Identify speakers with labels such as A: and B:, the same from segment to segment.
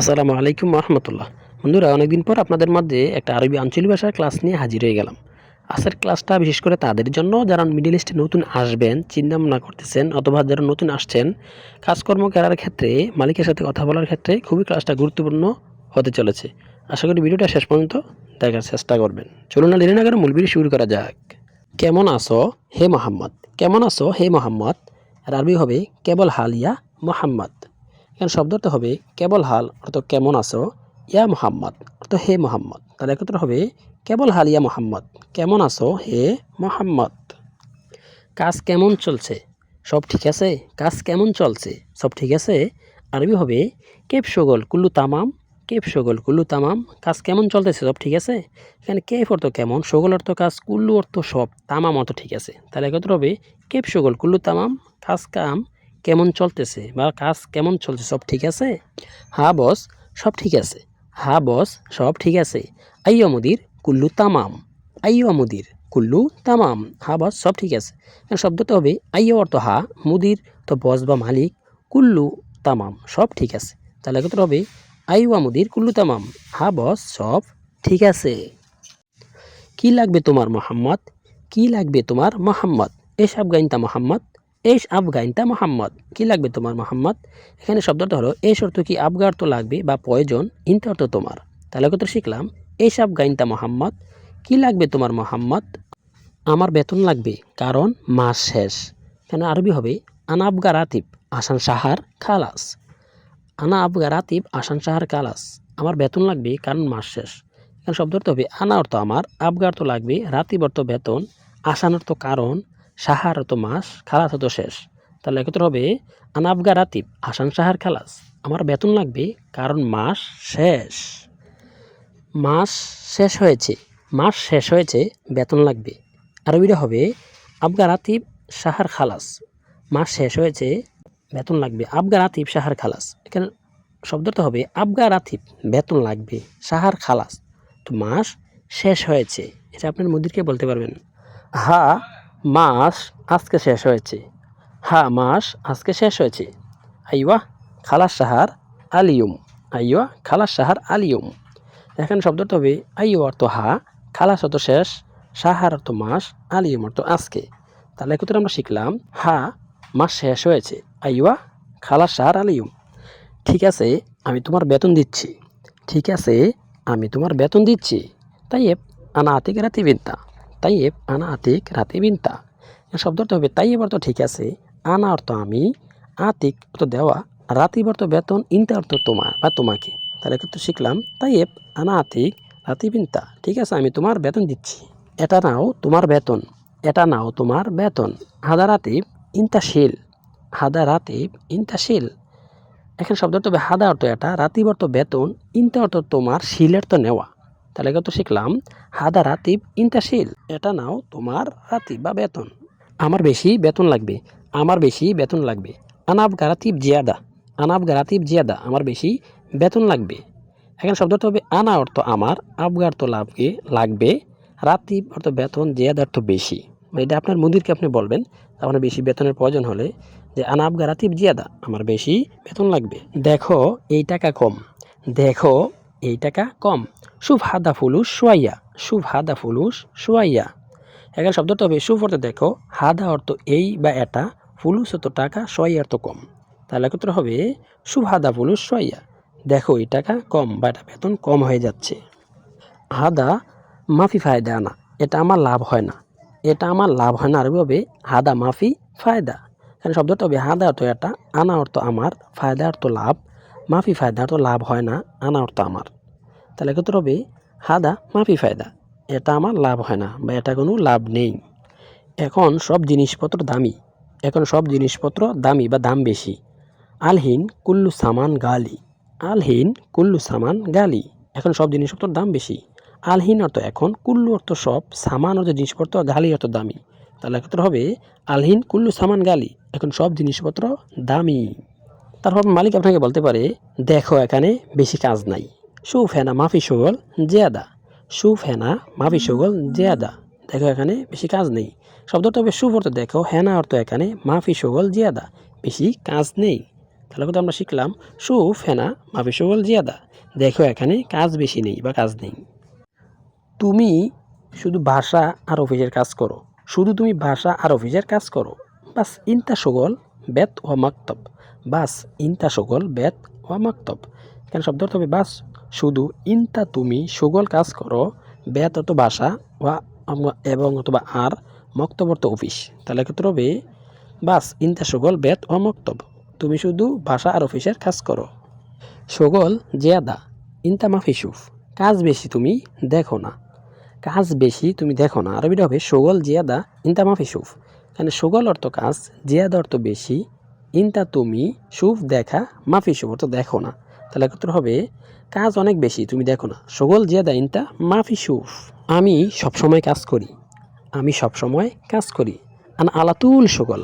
A: আসসালামু আলাইকুম রহমতুল্লাহ বন্ধুরা, অনেকদিন পর আপনাদের মধ্যে একটা আরবি আঞ্চলিক ভাষার ক্লাস নিয়ে হাজির হয়ে গেলাম। আজকের ক্লাসটা বিশেষ করে তাদের জন্য, যারা মিডিল ইস্টে নতুন আসবেন, চিন্তা ভাবনা করতেছেন, অথবা যারা নতুন আসছেন, কাজকর্ম করার ক্ষেত্রে, মালিকের সাথে কথা বলার ক্ষেত্রে খুবই ক্লাসটা গুরুত্বপূর্ণ হতে চলেছে। আশা করি ভিডিওটা শেষ পর্যন্ত দেখার চেষ্টা করবেন। চলুন না দেরি মূল ভিডিও শুরু করা যাক। কেমন আছো? হে মোহাম্মদ। কেমন আছো? হে মোহাম্মদ। আর আরবি হবে, কেবল হালিয়া মোহাম্মদ। এখানে শব্দটা হবে কেবল হাল, অর্থ কেমন আছো? ইয়া মোহাম্মদ, অর্থ হে মোহাম্মদ। তাহলে একত্র হবে কেবল হাল, ইয়া মোহাম্মদ। কেমন আছো? হে মোহাম্মদ। কাজ কেমন চলছে? সব ঠিক আছে? কাজ কেমন চলছে? সব ঠিক আছে? আরবি হবে কেপ সগল কুল্লু তামাম কেপ সগল কুল্লু তামাম। কাজ কেমন চলতেছে? সব ঠিক আছে? এখানে কেপ অর্থ কেমন? সগল অর্থ কাজ, কুল্লু অর্থ সব, তামাম অর্থ ঠিক আছে। তাহলে একত্র হবে কেপ সগল কুল্লু তামাম, কাজ কাম কেমন চলতেছে বা কাজ কেমন চলছে, সব ঠিক আছে? হ্যাঁ বস, সব ঠিক আছে। হ্যাঁ বস, সব ঠিক আছে। আইয়া মুদির কুল্লু তামাম। আইয়া মুদির কুল্লু তামাম। হ্যাঁ বস, সব ঠিক আছে। শব্দটা হবে আইয়া অর্থ হা, মুদির তো বস বা মালিক, কুল্লু তামাম, সব ঠিক আছে। তাহলে কত হবে? আইয়া মুদির কুল্লু তামাম। হ্যাঁ বস, সব ঠিক আছে। কি লাগবে তোমার মোহাম্মদ? কি লাগবে তোমার মোহাম্মদ? এস আফগাইনতা মোহাম্মদ। এস আফগাইনতা মোহাম্মদ। কি লাগবে তোমার মোহাম্মদ? এখানে শব্দটা হলো এস অর্থ কি আফগার তো লাগবে বা প্রয়োজন ইনতা অর্থ তোমার। তাহলে কত শিখলাম, এস আফগাইনতা মোহাম্মদ। কি লাগবে তোমার মোহাম্মদ? আমার বেতন লাগবে, কারণ মাস শেষ। এখানে আরবি হবে, আনা আবগা রাতিব আসান সাহার খালাস। আনা আবগা রাতিব আসান সাহার খালাস। আমার বেতন লাগবে, কারণ মাস শেষ। এখানে শব্দ অর্থ হবে, আনা অর্থ আমার আবগার তো লাগবে, রাতিব অর্থ বেতন, আসান অর্থ কারণ সাহার অর্থ মাস, খালাস অর্থ শেষ। তাহলে একত্র হবে, আনা আবগা রাতিব, আসান সাহার খালাস। আমার বেতন লাগবে, কারণ মাস শেষ। মাস শেষ হয়েছে, মাস শেষ হয়েছে, বেতন লাগবে। আরবিটা হবে আবগা রাতিব, সাহার খালাস। মাস শেষ হয়েছে, বেতন লাগবে আবগা রাতিব, সাহার খালাস। এখানে শব্দটা হবে আবগা রাতিব, বেতন লাগবে, সাহার খালাস। তো মাস শেষ হয়েছে, এটা আপনার মুদিরকে বলতে পারবেন। হা মাস আজকে শেষ হয়েছে। হা, মাস আজকে শেষ হয়েছে। আইওয়া খালাস সাহার আলিয়ুম। আইওয়া খালাস সাহার আলিয়ুম। এখানে শব্দটা হবে আইও অর্থ হা, খালাস অর্থ শেষ সাহার অর্থ মাস, আলিয়ুম অর্থ আজকে। তাহলে একত্রে আমরা শিখলাম, হা, মাস শেষ হয়েছে। আইওয়া খালাস সাহার আলিয়ুম। ঠিক আছে, আমি তোমার বেতন দিচ্ছি। ঠিক আছে, আমি তোমার বেতন দিচ্ছি। তাইয়েব আনা আতিক রাতি বিন্তা তাইয়েব, আনা আতিক, রাতি বিন্তা। এই শব্দটা হবে তাইয়েব অর্থ ঠিক আছে, আনা অর্থ আমি, আতিক অর্থ দেওয়া রাতিব অর্থ বেতন, ইন্তা অর্থ তোমার বা তোমাকে। তাহলে কিন্তু শিখলাম, তাইয়েব, আনা আতিক, রাতি বিন্তা। ঠিক আছে, আমি তোমার বেতন দিচ্ছি। এটা নাও তোমার বেতন, এটা নাও তোমার বেতন। হাদা রাতিব ইন্তাশীল হাদা রাতিব ইন্তাশীল। এখানে শব্দটা হবে হাদা অর্থ এটা রাতিব অর্থ বেতন, ইন্তা অর্থ তোমার শিলের তো নেওয়া। তাহলে কত শিখলাম? হাদা রাতিব ইন্টাশিল এটা নাও তোমার রাতিব বা বেতন। আমার বেশি বেতন লাগবে। আমার বেশি বেতন লাগবে। আনাব গারাতিব জিয়াদা। আনাব গারাতিব জিয়াদা। আমার বেশি বেতন লাগবে। এখানে শব্দটা হবে আনা অর্থ আমার, আবগার তো লাভকে লাগবে। রাতিব অর্থ বেতন, জিয়াদা অর্থ বেশি। এটা আপনার মুদিরকে আপনি বলবেন আপনার বেশি বেতনের প্রয়োজন হলে যে আনাব গারাতিব জিয়াদা, আমার বেশি বেতন লাগবে। দেখো এই টাকা কম। দেখো এই টাকা কম। শুভ হাদা ফুলুস সোয়াইয়া শুভ হাদা ফুলুস সোয়াইয়া। এখানে শব্দটা হবে, শুভ অর্থ দেখো, হাদা অর্থ এই বা এটা, ফুলুস অর্থ টাকা, সোয়াইয়া অর্থ কম। তাহলে একত্র হবে শুভ হাদা ফুলুস সোয়াইয়া। দেখো, এই টাকা কম বা এটা বেতন কম হয়ে যাচ্ছে। হাদা, মাফি ফায়দা আনা এটা আমার লাভ হয় না। এটা আমার লাভ হয় না আরবি হবে হাদা মাফি ফায়দা। এখানে শব্দটা হবে, হাদা অর্থ এটা, আনা অর্থ আমার, ফায়দা অর্থ লাভ। মাফি ফায়দা অর্থ লাভ হয় না আনা অর্থ আমার। তাহলে কত হবে হাদা, মাফি ফায়দা। এটা আমার লাভ হয় না বা এটা কোনো লাভ নেই। এখন সব জিনিসপত্র দামি। এখন সব জিনিসপত্র দামি বা দাম বেশি। আলহীন কুল্লু সামান গালি। আলহীন কুল্লু সামান গালি। এখন সব জিনিসপত্র দাম বেশি। আলহীন অর্থ এখন, কুল্লু অর্থ সব, সামান অর্থ জিনিসপত্র, গালি অর্থ দামি। তাহলে ক্ষেত্রে হবে আলহীন কুল্লু সামান গালি। এখন সব জিনিসপত্র দামি। তারপর মালিক আপনাকে বলতে পারে, দেখো, এখানে বেশি কাজ নাই। সুফ হেনা মাফি সুগল জেয়াদা। সুফ হেনা মাফি সুগল জেয়াদা। দেখো, এখানে বেশি কাজ নেই। শব্দটা হবে সুফ অর্থ দেখো, হেনা অর্থ এখানে মাফি সুগল জিয়াদা। বেশি কাজ নেই। তাহলে কিন্তু আমরা শিখলাম? সুফ হেনা মাফি সুগল জিয়াদা। দেখো, এখানে কাজ বেশি নেই বা কাজ নেই। তুমি শুধু ভাষা আর অফিসের কাজ করো। শুধু তুমি ভাষা আর অফিসের কাজ করো। বাস ইনতা সুগল বেত ও মাকতব। বাস, ইনতা সকল বেত ও মাকতব। এখানে শব্দ অর্থ হবে বাস। শুধু ইনতা তুমি, সুগল কাজ করো, বেত অত ভাষা ওয়া এবং অথবা আর, মক্তব অর্থ অফিস। তাহলে ক্ষেত্রে হবে বাস, ইনতা, সুগল, বেত ও মক্তব। তুমি শুধু ভাষা আর অফিসের কাজ করো। সুগল, জিয়াদা, ইনতা, মাফি, সুফ। কাজ বেশি তুমি দেখো না। কাজ বেশি তুমি দেখো না। আরবিটা হবে সুগল, জিয়াদা, ইনতা, মাফি, সুফ। এখানে সুগল অর্থ কাজ, জিয়াদা অর্থ বেশি ইনতা তুমি, সুফ দেখা, মাফি সুফ অর্থ দেখো না। তাহলে একত্র হবে, কাজ অনেক বেশি, তুমি দেখো না। সুগল জিয়াদা ইনতা, মাফি সুফ। আমি সবসময় কাজ করি। আমি সবসময় কাজ করি। আনা আলাতুল সুগল।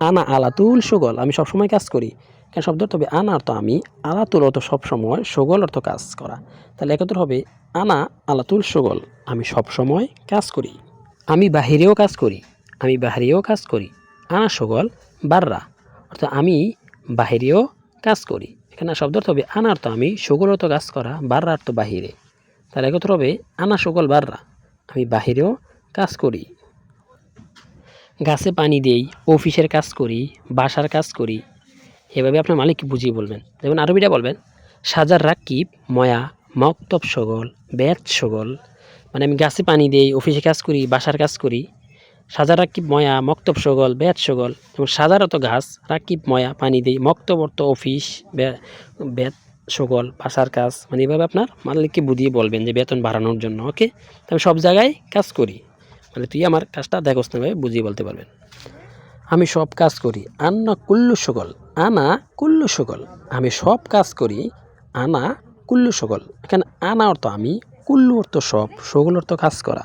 A: আনা আলাতুল সুগল। আমি সবসময় কাজ করি। কেন শব্দ অর্থ হবে, আনা অর্থ আমি, আলাতুল অর্থ সবসময় সুগল অর্থ কাজ করা। তাহলে একত্র হবে, আনা আলাতুল সুগল। আমি সবসময় কাজ করি। আমি বাহিরেও কাজ করি। আমি বাহিরেও কাজ করি। আনা সুগল, বাররা। অর্থাৎ আমি বাহিরেও কাজ করি। এখানে শব্দ অর্থ হবে আনা অর্থ আমি অর্থ কাজ করা, বাররা অর্থ বাহিরে। তাহলে একত্র হবে, আনা, সুগল, বাররা। আমি বাহিরেও কাজ করি। গাছে পানি দেই, অফিসের কাজ করি, বাসার কাজ করি। এভাবে আপনার মালিক বুঝিয়ে বলবেন। যেমন আরবিটা বলবেন, সাজার রাকিব, ময়া, মক্তব, সগল ব্যাচ সগল। মানে আমি গাছে পানি দেই, অফিসে কাজ করি, বাসার কাজ করি। সাজার রাকিব ময়া, মক্তব সগল বেত সগল। এবং সাজারত গাছ রাকিব ময়া, পানি দেই মক্তব অর্থ অফিস, বে- বেত সগল, বাসার কাজ। মানে এভাবে আপনার মালিককে বুঝিয়ে বলবেন যে বেতন বাড়ানোর জন্য, ওকে? আমি সব জায়গায় কাজ করি। মানে তুই আমার কাজটা দেখোস না বুঝিয়ে বলতে পারবেন। আমি সব কাজ করি। আন্না কুল্লু সকল আনা কুল্লু সকল আমি সব কাজ করি, আনা কুল্লু সকল এখানে আনা অর্থ আমি, কুল্লু অর্থ সব সকল অর্থ কাজ করা।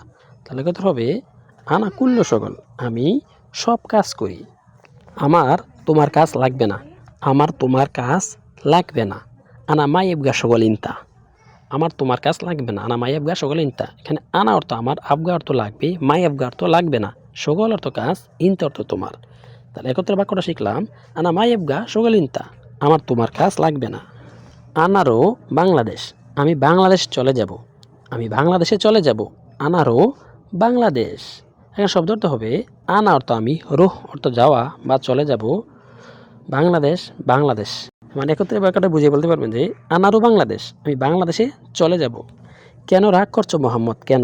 A: তাহলে কথা হবে? আনা কুল্লু সকল আমি সব কাজ করি। আমার তোমার কাজ লাগবে না, আমার তোমার কাজ লাগবে না। আনা মাইবগা সকল ইনতা। আমার তোমার কাজ লাগবে না, আনা মাই আবগা সকল ইনতা। এখানে আনা অর্থ আমার, আবগা অর্থ লাগবে, মাই আবগা অর্থ লাগবে না। সকল অর্থ কাজ, ইনতা অর্থ তোমার। তাহলে একত্রে বাক্যটা শিখলাম, আনা মাই আবগা সকল ইনতা, আমার তোমার কাজ লাগবে না। আনারও বাংলাদেশ, আমি বাংলাদেশ চলে যাব, আমি বাংলাদেশে চলে যাব, আনারও বাংলাদেশ। এখানে শব্দ অর্থ হবে, আনা অর্থ আমি, রোহ অর্থ যাওয়া বা চলে যাব, বাংলাদেশ বাংলাদেশ। মানে একত্রে বাক্যটা বুঝিয়ে বলতে পারবেন যে আনারও বাংলাদেশ, আমি বাংলাদেশে চলে যাব। কেন রাগ করছ মোহাম্মদ? কেন?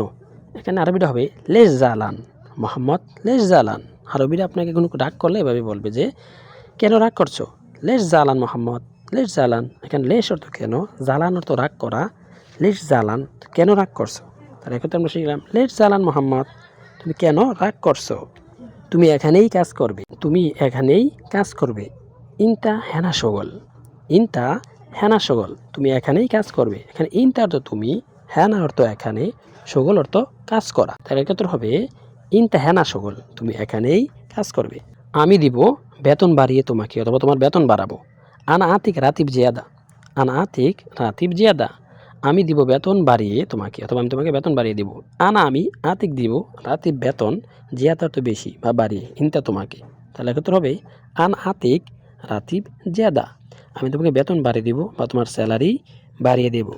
A: এখানে আরবিটা হবে, লেশ জালান। মোহাম্মদ, লেশ জালান। আরবিটা আপনাকে কোনো রাগ করলে এভাবে বলবে যে, কেন রাগ করছ? লেশ জালান মোহাম্মদ, লেশ জালান। এখানে লেস অর্থ কেন? জালান অর্থ রাগ করা। লেশ জালান কেন রাগ করছ? তাহলে একত্রে আমরা শিখলাম, লেশ জালান মোহাম্মদ। তুমি কেন রাগ করছ? তুমি এখানেই কাজ করবে। তুমি এখানেই কাজ করবে। ইনতা হেনা সগল। ইনতা হেনা সগল। তুমি এখানেই কাজ করবে। এখানে ইনতা অর্থ তুমি, হেনা অর্থ এখানে, সগল অর্থ কাজ করা। তাহলে ক্ষেত্রে হবে, ইনতা হেনা সগল। তুমি এখানেই কাজ করবে। আমি দিব বেতন বাড়িয়ে তোমাকে, অথবা তোমার বেতন বাড়াবো। আনা আতিক রাতিব জিয়াদা। আনা আতিক রাতিব জিয়াদা। আমি দিব বেতন বাড়িয়ে তোমাকে, অথবা আমি তোমাকে বেতন বাড়িয়ে দিব। আনা আমি, আতিক দিব রাতে বেতন জিয়াদা তো বেশি বা বাড়িয়ে ইনতা তোমাকে। তাহলে ক্ষেত্রে হবে আন আতিক, রাতিব জিয়াদা আমি তোমাকে বেতন বাড়িয়ে দিব বা তোমার স্যালারি বাড়িয়ে দেব।